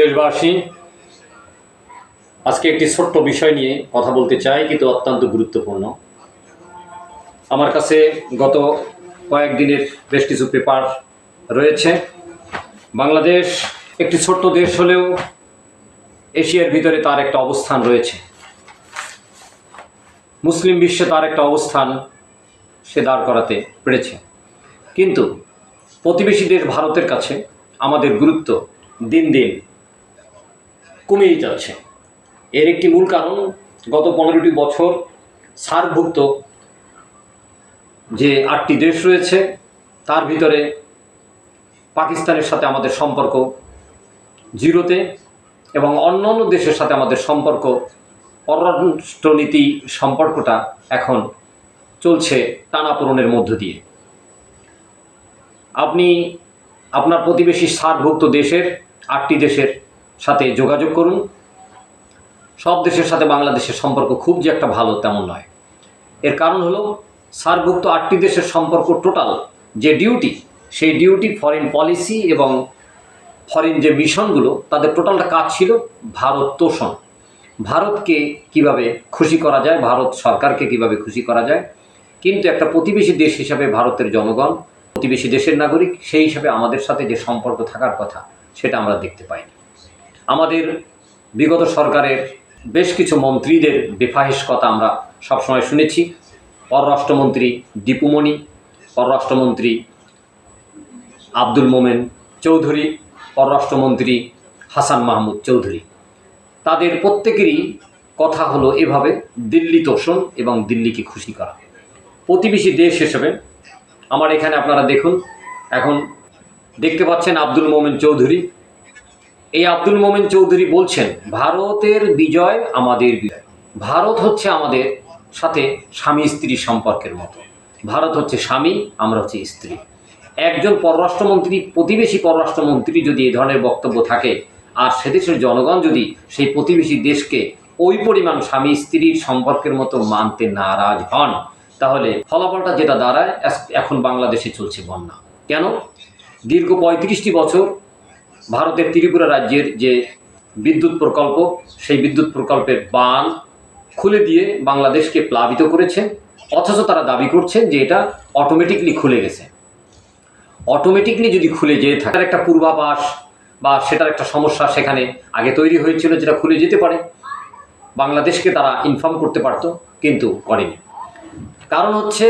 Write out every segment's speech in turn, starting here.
দেশবাসী, আজকে একটি ছোট্ট বিষয় নিয়ে কথা বলতে চাই, কিন্তু অত্যন্ত গুরুত্বপূর্ণ। আমার কাছে গত কয়েকদিনের বেশ কিছু পেপার রয়েছে। বাংলাদেশ একটি ছোট্ট দেশ হলেও এশিয়ার ভিতরে তার একটা অবস্থান রয়েছে। মুসলিম বিশ্বে তার একটা অবস্থান সে দাঁড় করাতে পেরেছে। কিন্তু প্রতিবেশী দেশ ভারতের কাছে আমাদের গুরুত্ব দিন দিন কমেই যাচ্ছে। এর একটি মূল কারণ গত পনেরোটি বছর সার্কভুক্ত যে আটটি দেশ রয়েছে, তার ভিতরে পাকিস্তানের সাথে আমাদের সম্পর্ক জিরোতে এবং অন্য অন্য দেশের সাথে আমাদের সম্পর্ক, পররাষ্ট্রনীতি সম্পর্কটা এখন চলছে টানাপোড়নের মধ্য দিয়ে। আপনি আপনার প্রতিবেশী সার্কভুক্ত দেশের, আটটি দেশের সাথে যোগাযোগ করুন। সব দেশের সাথে বাংলাদেশের সম্পর্ক খুব যে একটা ভালো তেমন নয়। এর কারণ হলো সার্কভুক্ত আটটি দেশের সম্পর্ক টোটাল যে ডিউটি সেই ডিউটি ফরেন পলিসি এবং ফরেন যে মিশনগুলো, তাদের টোটালটা কাজ ছিল ভারত তোষণ। ভারতকে কীভাবে খুশি করা যায়, ভারত সরকারকে কীভাবে খুশি করা যায়, কিন্তু একটা প্রতিবেশী দেশ হিসাবে ভারতের জনগণ, প্রতিবেশী দেশের নাগরিক, সেই হিসাবে আমাদের সাথে যে সম্পর্ক থাকার কথা, সেটা আমরা দেখতে পাইনি। আমাদের বিগত সরকারের বেশ কিছু মন্ত্রীদের বেফাহিস কথা আমরা সবসময় শুনেছি। পররাষ্ট্রমন্ত্রী দীপুমণি পররাষ্ট্রমন্ত্রী আব্দুল মোমেন চৌধুরী, পররাষ্ট্রমন্ত্রী হাসান মাহমুদ চৌধুরী। তাদের প্রত্যেকেরই কথা হলো এভাবে, দিল্লি তোষণ এবং দিল্লিকে খুশি করা। প্রতিবেশী দেশ হিসেবে আমার এখানে আপনারা দেখুন, এখন দেখতে পাচ্ছেন আব্দুল মোমেন চৌধুরী এই আব্দুল মোমেন চৌধুরী বলছেন, ভারতের বিজয় আমাদের বিজয়। ভারত হচ্ছে আমাদের সাথে স্বামী স্ত্রী সম্পর্কের মতো। ভারত হচ্ছে স্বামী, আমরা হচ্ছে স্ত্রী। একজন পররাষ্ট্রমন্ত্রী, প্রতিবেশী পররাষ্ট্রমন্ত্রী যদি এই ধরনের বক্তব্য থাকে, আর সেদেশের জনগণ যদি সেই প্রতিবেশী দেশকে ওই পরিমাণ স্বামী স্ত্রীর সম্পর্কের মতো মানতে নারাজ হন, তাহলে ফলাফলটা যেটা দাঁড়ায়, এখন বাংলাদেশে চলছে বন্যা। কেন? দীর্ঘ পঁয়ত্রিশটি বছর ভারতের ত্রিপুরা রাজ্যের যে বিদ্যুৎ প্রকল্প, সেই বিদ্যুৎ প্রকল্পের বান খুলে দিয়ে বাংলাদেশকে প্লাবিত করেছে। অথচ তারা দাবি করছেন যে এটা অটোমেটিকলি খুলে গেছে। অটোমেটিকলি যদি খুলে যেয়ে থাকে একটা পূর্বাভাস বা সেটার একটা সমস্যা সেখানে আগে তৈরি হয়েছিল যেটা খুলে যেতে পারে। বাংলাদেশকে তারা ইনফর্ম করতে পারতো, কিন্তু করেনি। কারণ হচ্ছে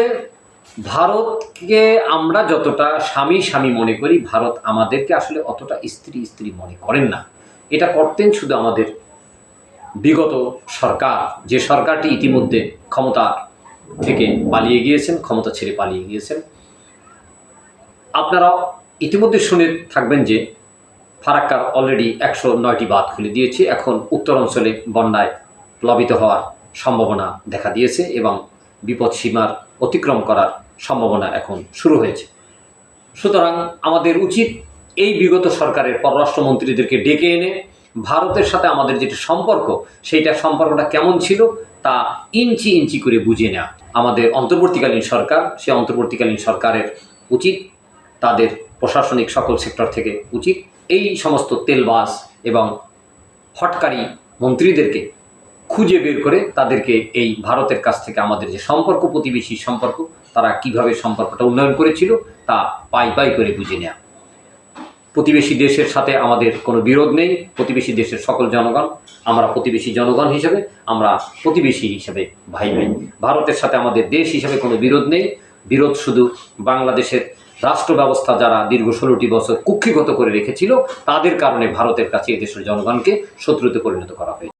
ভারতকে আমরা যতটা স্বামী স্বামী মনে করি, ভারত আমাদেরকে আসলে অতটা স্ত্রী স্ত্রী মনে করেন না। এটা করতেন শুধু আমাদের বিগত সরকার, যে সরকারটি ইতিমধ্যে ক্ষমতা থেকে পালিয়ে গিয়েছেন, ক্ষমতা ছেড়ে পালিয়ে গিয়েছেন। আপনারা ইতিমধ্যে শুনে থাকবেন যে ফারাক্কার অলরেডি একশো নয়টি বাঁধ খুলে দিয়েছে। এখন উত্তর অঞ্চলে বন্যায় প্লাবিত হওয়ার সম্ভাবনা দেখা দিয়েছে এবং বিপদ সীমার অতিক্রম করার সম্ভাবনা এখন শুরু হয়েছে। সুতরাং আমাদের উচিত এই বিগত সরকারের পররাষ্ট্রমন্ত্রীদেরকে ডেকে এনে ভারতের সাথে আমাদের যেটা সম্পর্ক, সেইটা সম্পর্কটা কেমন ছিল তা ইঞ্চি ইঞ্চি করে বুঝে নেওয়া। আমাদের অন্তর্বর্তীকালীন সরকার, সে অন্তর্বর্তীকালীন সরকারের উচিত, তাদের প্রশাসনিক সকল সেক্টর থেকে উচিত। এই সমস্ত তেলবাস এবং হটকারী মন্ত্রীদেরকে খুঁজে বের করে তাদেরকে এই ভারতের কাছ থেকে আমাদের যে সম্পর্ক প্রতিবেশী সম্পর্ক, তারা কীভাবে সম্পর্কটা উন্নয়ন করেছিল তা পাই পাই করে বুঝে নেওয়া প্রতিবেশী দেশের সাথে আমাদের কোনো বিরোধ নেই, প্রতিবেশী দেশের সকল জনগণ, আমরা প্রতিবেশী জনগণ হিসেবে, আমরা প্রতিবেশী হিসেবে ভাই ভাই ভারতের সাথে আমাদের দেশ হিসেবে কোনো বিরোধ নেই। বিরোধ শুধু বাংলাদেশের রাষ্ট্র ব্যবস্থা যারা দীর্ঘ ষোলোটি বছর কুক্ষিগত করে রেখেছিল, তাদের কারণে ভারতের কাছে এদেশের জনগণকে শত্রুতে পরিণত করা হয়েছে।